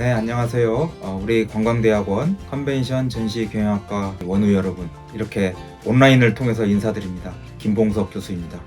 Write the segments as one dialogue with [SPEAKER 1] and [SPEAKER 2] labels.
[SPEAKER 1] 네, 안녕하세요. 어, 우리 관광대학원 컨벤션 전시경영학과 원우 여러분. 이렇게 온라인을 통해서 인사드립니다. 김봉석 교수입니다.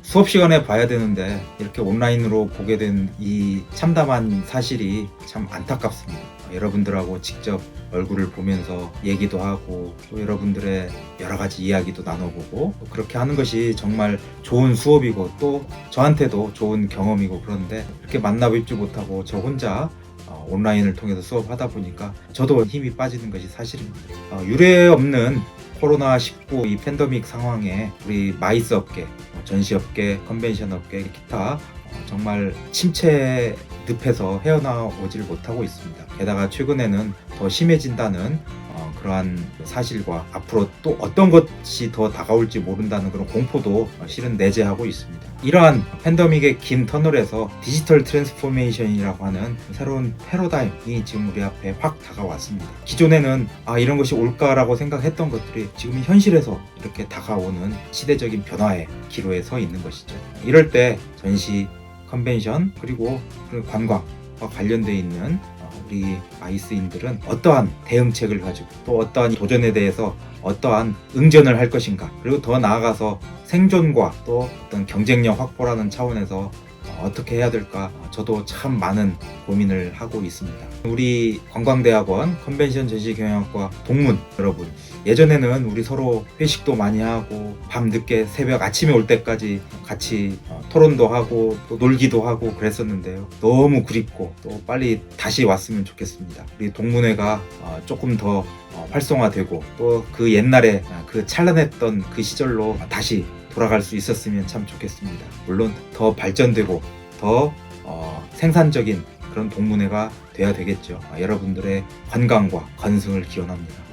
[SPEAKER 1] 수업 시간에 봐야 되는데 이렇게 온라인으로 보게 된 이 참담한 사실이 참 안타깝습니다. 어, 여러분들하고 직접 얼굴을 보면서 얘기도 하고 또 여러분들의 여러 가지 이야기도 나눠보고 또 그렇게 하는 것이 정말 좋은 수업이고 또 저한테도 좋은 경험이고 그런데 이렇게 만나 뵙지 못하고 저 혼자 어, 온라인을 통해서 수업하다 보니까 저도 힘이 빠지는 것이 사실입니다. 어, 유례 없는 코로나19 이 팬데믹 상황에 우리 마이스 업계, 어, 전시 업계, 컨벤션 업계, 기타 어, 정말 침체 늪에서 헤어나오질 못하고 있습니다. 게다가 최근에는 더 심해진다는 어, 그러한 사실과 앞으로 또 어떤 것이 더 다가올지 모른다는 그런 공포도 어, 실은 내재하고 있습니다. 이러한 팬데믹의 긴 터널에서 디지털 트랜스포메이션이라고 하는 새로운 패러다임이 지금 우리 앞에 확 다가왔습니다. 기존에는 아 이런 것이 올까라고 생각했던 것들이 지금 현실에서 이렇게 다가오는 시대적인 변화의 기로에 서 있는 것이죠. 이럴 때 전시, 컨벤션 그리고 그 관광과 관련돼 있는 어, 우리 아이스인들은 어떠한 대응책을 가지고 또 어떠한 도전에 대해서 어떠한 응전을 할 것인가 그리고 더 나아가서 생존과 또 어떤 경쟁력 확보라는 차원에서 어, 어떻게 해야 될까 어, 저도 참 많은 고민을 하고 있습니다. 우리 관광대학원 컨벤션 전시경영학과 동문 여러분 예전에는 우리 서로 회식도 많이 하고 밤 늦게 새벽 아침에 올 때까지 같이 어, 토론도 하고 또 놀기도 하고 그랬었는데요. 너무 그립고 또 빨리 다시 왔으면 좋겠습니다. 우리 동문회가 어, 조금 더 어, 활성화되고 또 그 옛날에 아, 그 찬란했던 그 시절로 다시 돌아갈 수 있었으면 참 좋겠습니다. 물론 더 발전되고 더 어, 생산적인 그런 동문회가 돼야 되겠죠. 아, 여러분들의 건강과 건승을 기원합니다.